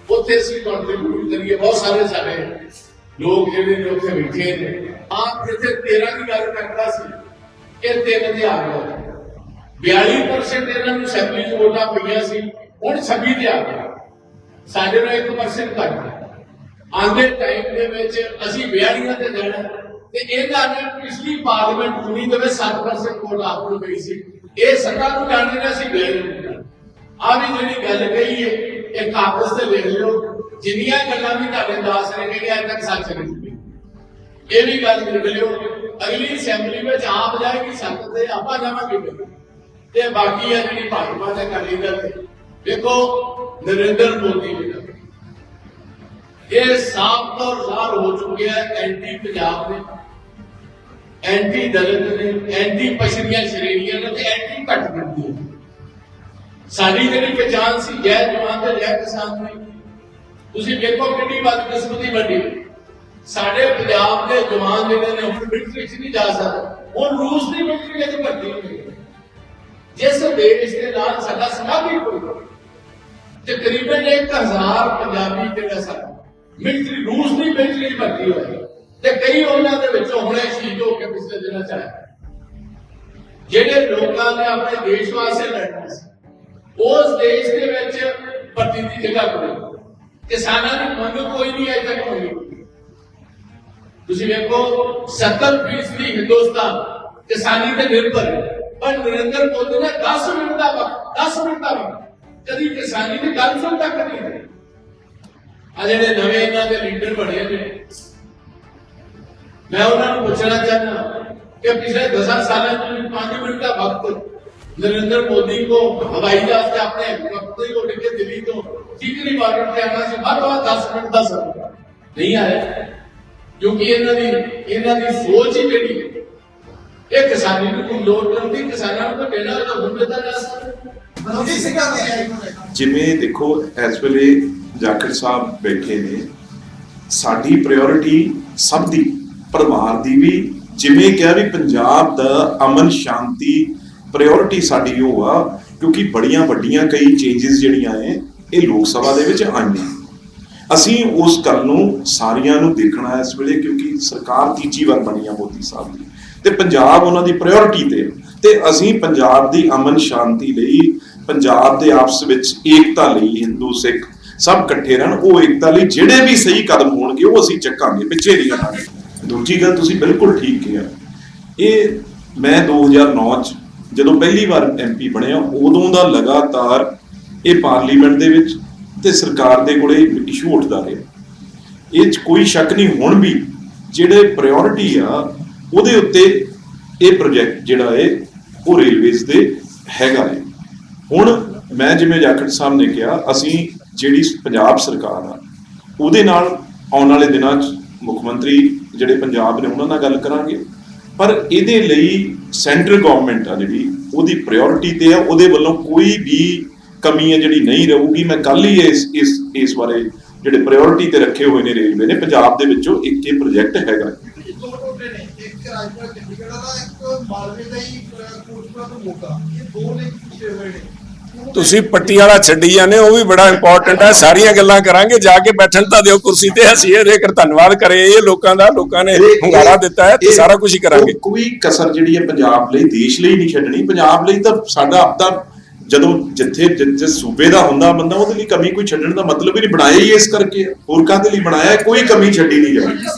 ਉੱਥੇ ਅਸੀਂ ਕੰਟਰੀਬਿਊਟ ਕਰੀਏ, ਬਹੁਤ ਸਾਰੇ ਸਾਡੇ ਲੋਕ ਜਿਹੜੇ ਨੇ ਉੱਥੇ ਬੈਠੇ ਨੇ। ਆਪ ਜਿੱਥੇ 13 ਦੀ ਗੱਲ ਕਰਦਾ ਸੀ, ਇਹ ਤਿੰਨ ਤੇ ਆ ਗਿਆ। 42% ਇਹਨਾਂ ਨੂੰ ਅਸੈਂਬਲੀ ਚ ਵੋਟਾਂ ਪਈਆਂ ਸੀ, ਹੁਣ 26 ਤੇ ਆ ਗਿਆ। ਸਾਡੇ ਨਾਲ 1% ਘੱਟ ਹੈ ਟਾਈਮ ਦੇ ਵਿੱਚ ਅਸੀਂ 42 ਤੇ ਜਾਣਾ ਤੇ ਇਹਨਾਂ ਨੇ ਪਿਛਲੀ ਪਾਰਲੀਮੈਂਟ ਚੁਣੀ ਦੇ ਵਿੱਚ 7% ਵੋਟ ਆਪ ਨੂੰ ਪਈ ਸੀ। ਇਹ ਸੱਤਾ ਨੂੰ ਜਾਣਦੇ ਨੇ ਅਸੀਂ ਗਏ ਆ ਵੀ ਜਿਹੜੀ ਗੱਲ ਕਹੀ ਹੈ ਇਹ ਕਾਗਜ਼ ਤੇ ਲਿਖ ਲਿਓ, ਜਿੰਨੀਆਂ ਗੱਲਾਂ ਵੀ ਤੁਹਾਡੇ ਦਾਸ ਨੇ ਕਹੀਆਂ ਅੱਜ ਤੱਕ ਸੱਚ ਨਹੀਂ ਇਹ ਵੀ ਗੱਲ ਲਿਖ ਲਿਓ, ਅਗਲੀ ਅਸੈਂਬਲੀ ਵਿੱਚ ਆਪ ਜਾਏਗੀ ਸੱਤ ਤੇ ਆਪਾਂ ਜਾਵਾਂਗੇ। ਤੇ ਬਾਕੀ ਆ ਜਿਹੜੀ ਭਾਜਪਾ ਦਾ ਅਕਾਲੀ ਦਲ ਦੇਖੋ, ਨਰਿੰਦਰ ਮੋਦੀ ਜੀ ਦਾ। ਇਹ ਸਾਫ਼ ਤੌਰ ਜ਼ਾਹਰ ਹੋ ਚੁੱਕਿਆ ਐਂਟੀ ਪੰਜਾਬ ਨੇ ਐਂਟੀ ਦਲਿਤ ਨੇ ਐਂਟੀ ਪਛੜੀਆਂ ਸ਼੍ਰੇਣੀਆਂ ਨੇ ਤੇ ਐਂਟੀ ਘੱਟ ਗਿਣਤੀ ਸਾਡੀ ਜਿਹੜੀ ਪਛਾਣ ਸੀ, ਜੈ ਜਵਾਨ ਤੇ ਜੈ ਕਿਸਾਨ ਦੀ। ਤੁਸੀਂ ਵੇਖੋ ਕਿੰਨੀ ਬਦਕਿਸਮਤੀ ਵੱਡੀ ਸਾਡੇ ਪੰਜਾਬ ਦੇ ਜਵਾਨ ਜਿਹੜੇ ਨੇ ਹੁਣ ਮਿਲਟਰੀ 'ਚ ਨਹੀਂ ਜਾ ਸਕਦੇ। ਹੁਣ ਰੂਸ ਦੀ ਮਿਲਟਰੀ ਵਿੱਚ ਭਰਤੀ ਹੋਏ ਜਿਸ ਦੇਸ਼ ਦੇ ਨਾਲ ਸਾਡਾ ਸਮਾਧੀ ਕੋਈ ਤਕਰੀਬਨ 1000 ਪੰਜਾਬੀ ਜਿਹੜਾ ਸਾਡਾ ਮਿਲਟਰੀ ਰੂਸ ਦੀ ਮਿਲਟਰੀ ਭਰਤੀ ਹੋਏ। ਤੇ ਕਈ ਉਹਨਾਂ ਦੇ ਵਿੱਚੋਂ ਹੁਣੇ ਸ਼ਹੀਦ ਹੋ ਕੇ ਪਿਛਲੇ ਦਿਨਾਂ ਚ ਆਏ। ਜਿਹੜੇ ਲੋਕਾਂ ਨੇ ਆਪਣੇ ਦੇਸ਼ ਵਾਸਤੇ ਲੜਨਾ ਸੀ, ਉਸ ਦੇਸ਼ ਦੇ ਵਿੱਚ ਭਰਤੀ ਦੀ ਜਗ੍ਹਾ ਕੋਈ ਕਿਸਾਨਾਂ ਦੀ ਮੰਗ ਕੋਈ ਨਹੀਂ ਅਜੇ ਤੱਕ ਹੋਈ। ਤੁਸੀਂ ਵੇਖੋ 70% ਹਿੰਦੁਸਤਾਨ ਕਿਸਾਨੀ ਤੇ ਨਿਰਭਰ ਹੈ। ਪਰ ਨਰਿੰਦਰ ਮੋਦੀ ਨੇ 10 ਮਿੰਟ ਦਾ ਵਕਤ 10 ਮਿੰਟ ਦਾ ਵਕਤ ਕਦੀ ਕਿਸਾਨੀ ਦੀ ਗੱਲ ਸੁਣ ਤੱਕ ਨਹੀਂ ਕਰੀ ਆ ਜਿਹੜੇ ਨਵੇਂ ਇਹਨਾਂ ਦੇ ਲੀਡਰ ਬਣੇ ਨੇ ਮੈਂ ਉਹਨਾਂ ਨੂੰ ਪੁੱਛਣਾ ਚਾਹੁੰਦਾ ਕਿ ਪਿਛਲੇ 10 ਸਾਲਾਂ ਚ 5 ਮਿੰਟ ਦਾ ਵਕਤ ਨਰਿੰਦਰ ਮੋਦੀ को हवाई जहाज से अपने हेलीकॉप्टर को लेके दिल्ली तो चिकनी बॉर्डर पे आना से हर बार 10 मिनट ਦਾ ਸਫ਼ਰ ਨਹੀਂ ਆਇਆ ਕਿਉਂਕਿ ਇਹਨਾਂ ਦੀ ਇਹਨਾਂ ਦੀ ਸੋਚ ਹੀ ਜਿਹੜੀ ਹੈ, ਇਹ ਕਿਸਾਨੀ ਨੂੰ ਕੋਈ ਲੋੜ ਕਰਦੀ ਕਿਸਾਨਾਂ ਨੂੰ ਕੋਈ ਦੇਣਾ ਤਾਂ ਹੁਣ ਦਿੱਤਾ ਜਾ ਸਕਦਾ ਮੋਦੀ ਸਿੰਘਾਂ ਦੇ ਜਿਵੇਂ ਦੇਖੋ, ਇਸ ਵੇਲੇ ਜਾਖੜ ਸਾਹਿਬ ਬੈਠੇ ਨੇ, ਸਾਡੀ ਪ੍ਰਾਇੋਰਟੀ ਸਭ ਦੀ, ਪਰਿਵਾਰ ਦੀ ਵੀ, ਜਿਵੇਂ ਕਿਹਾ ਵੀ ਪੰਜਾਬ ਦਾ ਅਮਨ ਸ਼ਾਂਤੀ ਪ੍ਰਾਇੋਰਟੀ ਸਾਡੀ ਉਹ ਆ, ਕਿਉਂਕਿ ਬੜੀਆਂ ਵੱਡੀਆਂ ਕਈ ਚੇਂਜਸ ਜਿਹੜੀਆਂ ਨੇ, ਇਹ ਲੋਕ ਸਭਾ ਦੇ ਵਿੱਚ ਆਈਆਂ ਅਸੀਂ ਉਸ ਗੱਲ ਨੂੰ ਸਾਰੀਆਂ ਨੂੰ ਦੇਖਣਾ ਇਸ ਵੇਲੇ, ਕਿਉਂਕਿ ਸਰਕਾਰ ਤੀਜੀ ਵਾਰ ਬਣੀ ਆ ਮੋਦੀ ਸਾਹਿਬ ਦੀ ਤੇ ਪੰਜਾਬ ਉਹਨਾਂ ਦੀ ਪ੍ਰਾਇੋਰਟੀ ਤੇ ਹੈ। ਤੇ ਅਸੀਂ ਪੰਜਾਬ ਦੀ ਅਮਨ ਸ਼ਾਂਤੀ ਲਈ ਪੰਜਾਬ ਦੇ ਆਪਸ ਵਿੱਚ ਏਕਤਾ ਲਈ ਹਿੰਦੂ, ਸਿੱਖ ਸਭ ਇਕੱਠੇ ਰਹਿਣ, ਉਹ ਏਕਤਾ ਲਈ ਜਿਹੜੇ ਵੀ ਸਹੀ ਕਦਮ ਹੋਣਗੇ, ਉਹ ਅਸੀਂ ਚੱਕਾਂਗੇ, ਪਿੱਛੇ ਨਹੀਂ ਹਟਾਂਗੇ ਦੂਜੀ ਗੱਲ ਤੁਸੀਂ ਬਿਲਕੁਲ ਠੀਕ ਕਿਹਾ। ਇਹ ਮੈਂ 2009 ਚ ਜਦੋਂ ਪਹਿਲੀ ਵਾਰ ਐਮਪੀ ਬਣਿਆ, ਉਦੋਂ ਦਾ ਲਗਾਤਾਰ ਇਹ ਪਾਰਲੀਮੈਂਟ ਦੇ ਵਿੱਚ ਤੇ ਸਰਕਾਰ ਦੇ ਕੋਲੇ ਇਸ਼ੂ ਉੱਠਦਾ ਰਿਹਾ। ਇਹ 'ਚ ਕੋਈ ਸ਼ੱਕ ਨਹੀਂ, ਹੁਣ ਵੀ ਜਿਹੜੇ ਪ੍ਰਾਇੋਰਟੀ ਆ, ਉਹਦੇ ਉੱਤੇ ਇਹ ਪ੍ਰੋਜੈਕਟ ਜਿਹੜਾ ਹੈ, ਉਹ ਰੇਲਵੇਜ਼ ਦੇ ਹੈਗਾ ਹੈ। ਹੁਣ ਮੈਂ ਜਿਵੇਂ ਜਾਖੜ ਸਾਹਿਬ ਨੇ ਕਿਹਾ, ਅਸੀਂ ਜਿਹੜੀ ਪੰਜਾਬ ਸਰਕਾਰ ਆ, ਉਹਦੇ ਨਾਲ ਆਉਣ ਵਾਲੇ ਦਿਨਾਂ 'ਚ ਮੁੱਖ ਮੰਤਰੀ ਜਿਹੜੇ ਪੰਜਾਬ ਨੇ, ਉਹਨਾਂ ਨਾਲ ਗੱਲ ਕਰਾਂਗੇ। ਪਰ ਇਹਦੇ ਲਈ ਸੈਂਟਰ ਗਵਰਨਮੈਂਟ ਆ ਜਿਹੜੀ, ਉਹਦੀ ਪ੍ਰਾਇੋਰਟੀ ਤੇ ਆ, ਉਹਦੇ ਵੱਲੋਂ ਕੋਈ ਵੀ ਕਮੀ ਹੈ ਜਿਹੜੀ ਨਹੀਂ ਰਹੂਗੀ। ਮੈਂ ਕੱਲ ਹੀ ਇਸ ਇਸ ਇਸ ਬਾਰੇ ਜਿਹੜੇ ਪ੍ਰਾਇੋਰਟੀ ਤੇ ਰੱਖੇ ਹੋਏ ਨੇ ਰੇਲਵੇ ਨੇ, ਪੰਜਾਬ ਦੇ ਵਿੱਚੋਂ ਇੱਕ ਇਹ ਪ੍ਰੋਜੈਕਟ ਹੈਗਾ। ਇੱਕ ਰਾਜਪੁਰਾ ਚੰਡੀਗੜ੍ਹ ਦਾ ਇੱਕ ਮਾਲਵੇ ਦਾ ਹੀ ਕੋਟਪੁਰਾ ਤੋਂ ਮੋਗਾ। ਇਹ ਦੋ ਨੇ ਤੁਸੀਂ ਪੱਟੀ ਵਾਲਾ ਛੱਡੀ ਜਾਂਦੇ ਉਹ ਵੀ ਬੜਾ ਇੰਪੋਰਟੈਂਟ ਹੈ। ਸਾਰੀਆਂ ਗੱਲਾਂ ਕਰਾਂਗੇ ਜਾ ਕੇ ਬੈਠਣ ਤਾਂ ਦਿਓ ਕੁਰਸੀ ਤੇ। ਅਸੀਂ ਇਹ ਜੇਕਰ ਧੰਨਵਾਦ ਕਰੇ ਇਹ ਲੋਕਾਂ ਦਾ ਲੋਕਾਂ ਨੇ ਹੁੰਗਾਰਾ ਦਿੱਤਾ ਹੈ ਤੇ ਸਾਰਾ ਕੁਝ ਹੀ ਕਰਾਂਗੇ। ਕੋਈ ਕਸਰ ਜਿਹੜੀ ਹੈ ਪੰਜਾਬ ਲਈ ਦੇਸ਼ ਲਈ ਨਹੀਂ ਛੱਡਣੀ। ਪੰਜਾਬ ਲਈ ਤਾਂ ਸਾਡਾ ਆਪਦਾ ਜਦੋਂ ਜਿੱਥੇ ਜਿੱਥੇ ਸੂਬੇ ਦਾ ਹੁੰਦਾ ਬੰਦਾ ਉਹਦੇ ਲਈ ਕਮੀ ਕੋਈ ਛੱਡਣ ਦਾ ਮਤਲਬ ਹੀ ਨਹੀਂ ਬਣਾਇਆ ਹੀ ਇਸ ਕਰਕੇ। ਹੋਰ ਕਾਹਦੇ ਲਈ ਬਣਾਇਆ? ਕੋਈ ਕਮੀ ਛੱਡੀ ਨਹੀਂ ਜਾਣੀ।